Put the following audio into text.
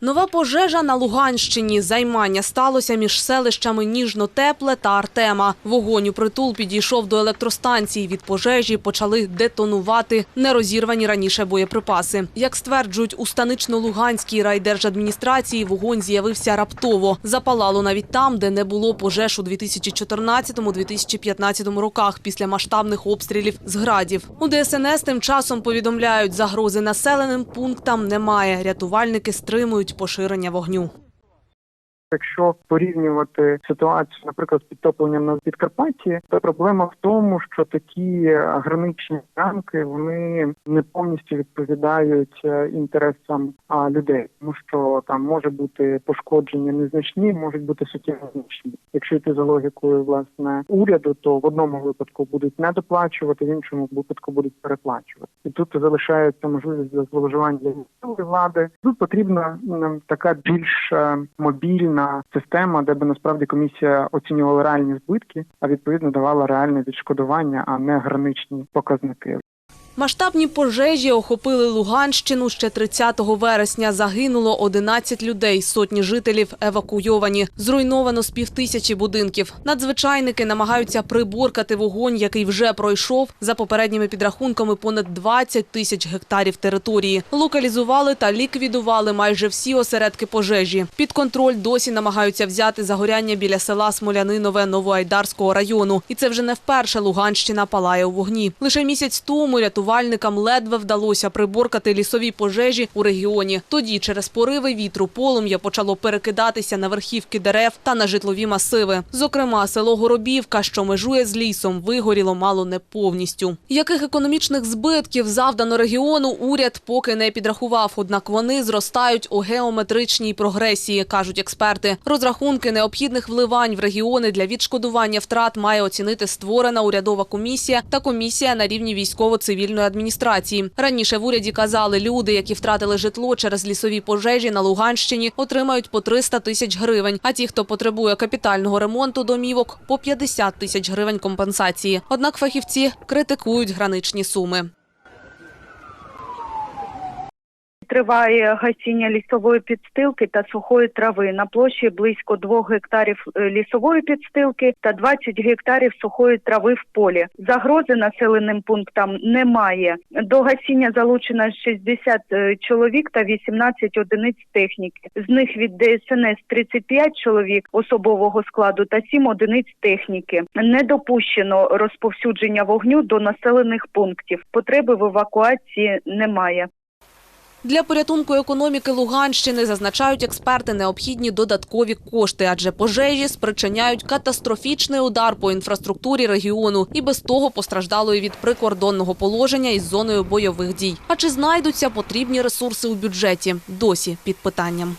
Нова пожежа на Луганщині. Займання сталося між селищами Ніжно-Тепле та Артема. Вогонь у притул підійшов до електростанції. Від пожежі почали детонувати нерозірвані раніше боєприпаси. Як стверджують у станично-луганській райдержадміністрації, вогонь з'явився раптово. Запалало навіть там, де не було пожеж у 2014-2015 роках після масштабних обстрілів з градів. У ДСНС тим часом повідомляють, загрози населеним пунктам немає. Рятувальники стримують поширення вогню. Якщо порівнювати ситуацію, наприклад, з підтопленням на Підкарпатті, то проблема в тому, що такі граничні рамки вони не повністю відповідають е, інтересам людей, тому що там може бути пошкодження незначні, можуть бути суттєво значні. Якщо йти за логікою власне уряду, то в одному випадку будуть недоплачувати, в іншому випадку будуть переплачувати. І тут залишається можливість для зловживань для влади. Тут потрібна така більш е, мобільна система, де би насправді комісія оцінювала реальні збитки, а відповідно давала реальне відшкодування, а не граничні показники. Масштабні пожежі охопили Луганщину ще 30 вересня. Загинуло 11 людей, сотні жителів евакуйовані. Зруйновано з півтисячі будинків. Надзвичайники намагаються приборкати вогонь, який вже пройшов. За попередніми підрахунками понад 20 тисяч гектарів території. Локалізували та ліквідували майже всі осередки пожежі. Під контроль досі намагаються взяти загоряння біля села Смолянинове Новоайдарського району. І це вже не вперше Луганщина палає у вогні. Лише місяць тому рятувальникам ледве вдалося приборкати лісові пожежі у регіоні. Тоді через пориви вітру полум'я почало перекидатися на верхівки дерев та на житлові масиви. Зокрема, село Горобівка, що межує з лісом, вигоріло мало не повністю. Яких економічних збитків завдано регіону, уряд поки не підрахував. Однак вони зростають у геометричній прогресії, кажуть експерти. Розрахунки необхідних вливань в регіони для відшкодування втрат має оцінити створена урядова комісія та комісія на рівні військово-цивільної адміністрації. Раніше в уряді казали, люди, які втратили житло через лісові пожежі на Луганщині, отримають по 300 тисяч гривень. А ті, хто потребує капітального ремонту домівок, по 50 тисяч гривень компенсації. Однак фахівці критикують граничні суми. Триває гасіння лісової підстилки та сухої трави на площі близько 2 гектарів е, лісової підстилки та 20 гектарів сухої трави в полі. Загрози населеним пунктам немає. До гасіння залучено 60 е, чоловік та 18 одиниць техніки. З них від ДСНС 35 чоловік особового складу та 7 одиниць техніки. Не допущено розповсюдження вогню до населених пунктів. Потреби в евакуації немає. Для порятунку економіки Луганщини зазначають експерти необхідні додаткові кошти, адже пожежі спричиняють катастрофічний удар по інфраструктурі регіону і без того постраждалої від прикордонного положення із зоною бойових дій. А чи знайдуться потрібні ресурси у бюджеті? Досі під питанням.